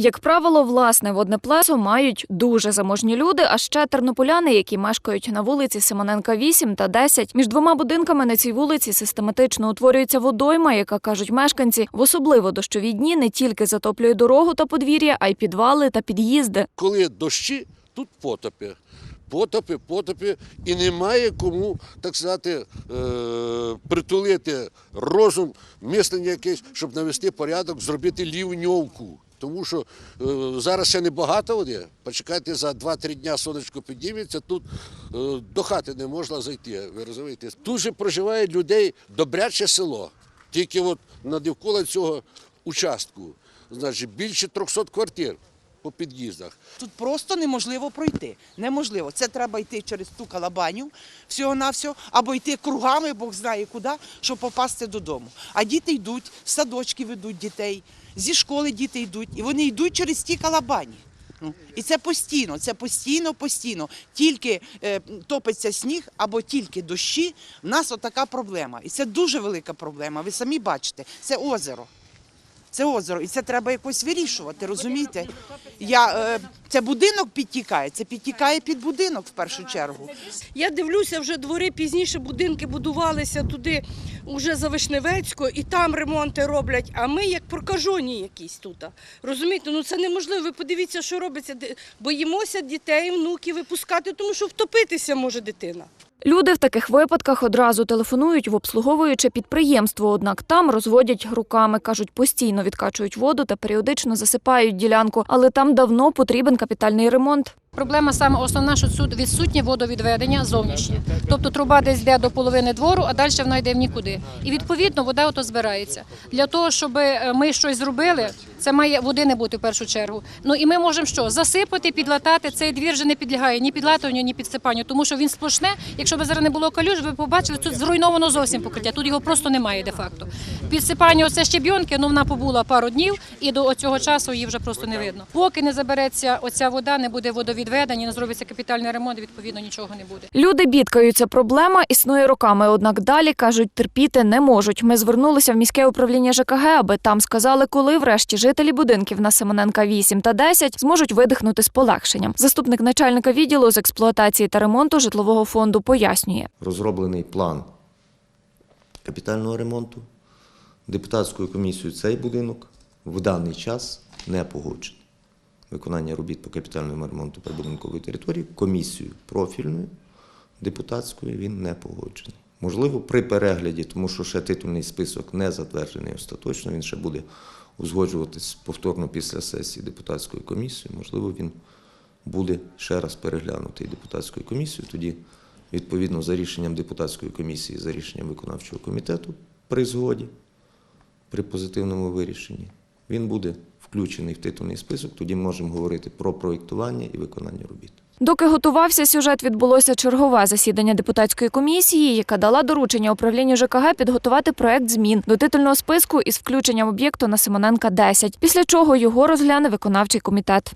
Як правило, власне водне плесо мають дуже заможні люди, а ще тернополяни, які мешкають на вулиці Симоненка 8 та 10. Між двома будинками на цій вулиці систематично утворюється водойма, яка кажуть мешканці, в особливо дощові дні не тільки затоплює дорогу та подвір'я, а й підвали та під'їзди. Коли дощі, тут потопи. Потопи, потопи, і немає кому, так сказати, е, притулити розум, мислення якесь, щоб навести порядок, зробити лівньовку. Тому що е, зараз ще не багато води. Почекайте за 2-3 дня сонечко підніметься, тут е, до хати не можна зайти. Ви розумієте? Тут же проживає людей добряче село. Тільки от на довкола цього участку. Значить, більше 300 квартир по під'їздах. Тут просто неможливо пройти. Неможливо. Це треба йти через ту калабаню всього-навсього, або йти кругами, Бог знає куди, щоб попасти додому. А діти йдуть, садочки ведуть дітей, зі школи діти йдуть, і вони йдуть через ті калабані. Ну, І це постійно, це постійно, постійно. Тільки е, топиться сніг або тільки дощі, в нас отака проблема. І це дуже велика проблема. Ви самі бачите, це озеро. Це озеро, і це треба якось вирішувати, розумієте? Я, е, це будинок підтікає, це підтікає під будинок в першу чергу. Я дивлюся, вже двори пізніше будинки будувалися туди, уже за Вишневецько, і там ремонти роблять. А ми як прокажені якісь тут. Розумієте, ну це неможливо. Ви подивіться, що робиться. Боїмося дітей, внуків випускати, тому що втопитися може дитина. Люди в таких випадках одразу телефонують в обслуговуюче підприємство, однак там розводять руками, кажуть, постійно відкачують воду та періодично засипають ділянку, але там давно потрібен капітальний ремонт. Проблема саме основна, що тут відсутнє водовідведення зовнішнє. Тобто труба десь йде до половини двору, а далі вона йде в нікуди. І відповідно вода ото збирається. Для того, щоб е, ми щось зробили, це має води не бути в першу чергу. Ну і ми можемо що? Засипати, підлатати. Цей двір вже не підлягає ні підлатуванню, ні підсипанню, тому що він сплошне. Якщо б зараз не було калюж, ви побачили, тут зруйновано зовсім покриття. Тут його просто немає де-факто. Підсипання оце щебйонки, ну вона побула пару днів, і до цього часу її вже просто не видно. Поки не забереться оця вода, не буде водовідведення, не зробиться капітальний ремонт, відповідно нічого не буде. Люди бідкаються. Проблема існує роками, однак далі кажуть, терпіти не можуть. Ми звернулися в міське управління ЖКГ, аби там сказали, коли врешті жителі будинків на Симоненка 8 та 10 зможуть видихнути з полегшенням. Заступник начальника відділу з експлуатації та ремонту житлового фонду пояснює. розроблений план капітального ремонту. Депутатською комісією цей будинок в даний час не погоджений. Виконання робіт по капітальному ремонту прибудинкової території комісією профільною депутатською він не погоджений. Можливо, при перегляді, тому що ще титульний список не затверджений остаточно, він ще буде узгоджуватись повторно після сесії депутатської комісії. Можливо, він буде ще раз переглянутий депутатською комісією. Тоді, відповідно, за рішенням депутатської комісії, за рішенням виконавчого комітету при згоді, при позитивному вирішенні, він буде включений в титульний список. Тоді можемо говорити про проєктування і виконання робіт. Доки готувався сюжет, відбулося чергове засідання депутатської комісії, яка дала доручення управлінню ЖКГ підготувати проект змін до титульного списку із включенням об'єкту на Симоненка 10, після чого його розгляне виконавчий комітет.